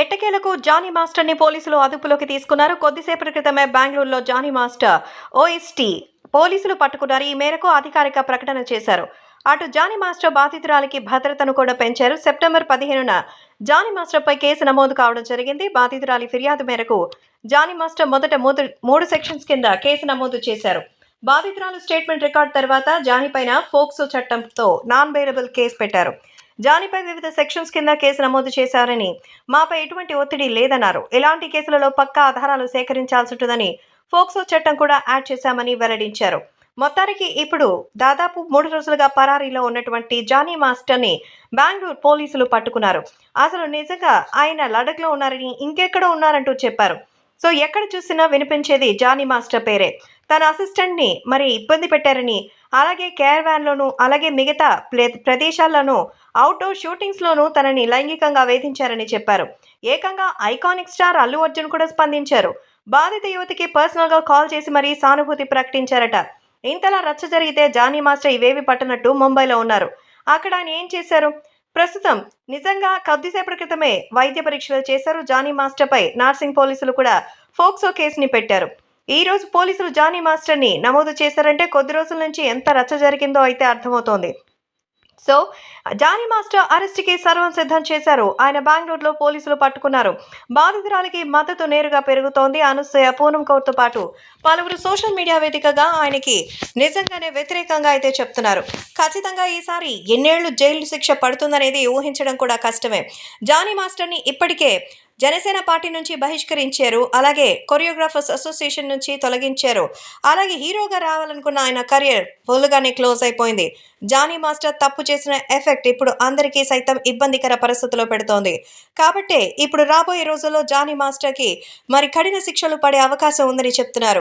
ఎట్టకేలకు జానీ మాస్టర్ని పోలీసులు అదుపులోకి తీసుకున్నారు. కొద్దిసేపటి క్రితమే బెంగళూరులో జానీ మాస్టర్ ఓఎస్టీ పోలీసులు పట్టుకున్నారు. ఈ మేరకు అధికారిక ప్రకటన చేశారు. అటు జానీ మాస్టర్ బాధితురాలికి భద్రతను కూడా పెంచారు. సెప్టెంబర్ పదిహేనున జానీ మాస్టర్పై కేసు నమోదు కావడం జరిగింది. బాధితురాలి ఫిర్యాదు మేరకు జానీ మాస్టర్ మొదట మూడు మూడు సెక్షన్స్ కింద కేసు నమోదు చేశారు. బాధితురాలు స్టేట్మెంట్ రికార్డ్ తర్వాత జానీ పైన ఫోక్సో చట్టంతో నాన్ బెయిలబుల్ కేసు పెట్టారు. జానీపై వివిధ సెక్షన్స్ కింద కేసు నమోదు చేశారని మాపై ఎటువంటి ఒత్తిడి లేదన్నారు. ఇలాంటి కేసులలో పక్కా ఆధారాలు సేకరించాల్సి ఉంటుందని ఫోక్సో చట్టం కూడా యాడ్ చేశామని వెల్లడించారు. మొత్తానికి ఇప్పుడు దాదాపు మూడు రోజులుగా పరారీలో ఉన్నటువంటి జానీ మాస్టర్ని బెంగళూరు పోలీసులు పట్టుకున్నారు. అసలు నిజంగా ఆయన లడఖ్లో ఉన్నారని ఇంకెక్కడో ఉన్నారంటూ చెప్పారు. సో ఎక్కడ చూసినా వినిపించేది జానీ మాస్టర్ పేరే. తన అసిస్టెంట్ని మరి ఇబ్బంది పెట్టారని అలాగే కేర్ అలాగే మిగతా ప్లే ప్రదేశాల్లోనూ అవుట్డోర్ షూటింగ్స్లోనూ తనని లైంగికంగా వేధించారని చెప్పారు. ఏకంగా ఐకానిక్ స్టార్ అల్లు అర్జున్ కూడా స్పందించారు. బాధిత యువతికి పర్సనల్గా కాల్ చేసి మరీ సానుభూతి ప్రకటించారట. ఇంతలా రచ్చ జరిగితే జానీ మాస్టర్ ఇవేవి పట్టనట్టు ముంబైలో ఉన్నారు. అక్కడ ఆయన ఏం చేశారు? ప్రస్తుతం నిజంగా కొద్దిసేపటి క్రితమే వైద్య పరీక్షలు చేశారు జానీ మాస్టర్పై నార్సింగ్ పోలీసులు కూడా ఫోక్సో కేసుని పెట్టారు. ఈ రోజు పోలీసులు జానీ మాస్టర్ని నమోదు చేశారంటే కొద్ది రోజుల నుంచి ఎంత రచ్చ జరిగిందో అయితే అర్థమవుతోంది. సో జానీ మాస్టర్ అరెస్ట్కి సర్వం సిద్ధం చేశారు. ఆయన బెంగళూరులో పోలీసులు పట్టుకున్నారు. బాధితురాలికి మద్దతు నేరుగా పెరుగుతోంది అనుసూయ పూనం కౌర్తో పాటు. పలువురు సోషల్ మీడియా వేదికగా ఆయనకి నిజంగానే వ్యతిరేకంగా అయితే చెప్తున్నారు. ఖచ్చితంగా ఈసారి ఎన్నేళ్ళు జైలు శిక్ష పడుతుందనేది ఊహించడం కూడా కష్టమే. జానీ మాస్టర్ని ఇప్పటికే జనసేన పార్టీ నుంచి బహిష్కరించారు. అలాగే కొరియోగ్రాఫర్స్ అసోసియేషన్ నుంచి తొలగించారు. అలాగే హీరోగా రావాలనుకున్న ఆయన కెరియర్ ఫుల్గానే క్లోజ్ అయిపోయింది. జానీ మాస్టర్ తప్పు చేసిన ఎఫెక్ట్ ఇప్పుడు అందరికీ సైతం ఇబ్బందికర పరిస్థితిలో పెడుతోంది. కాబట్టే ఇప్పుడు రాబోయే రోజుల్లో జానీ మాస్టర్కి మరి కఠిన శిక్షలు పడే అవకాశం ఉందని చెప్తున్నారు.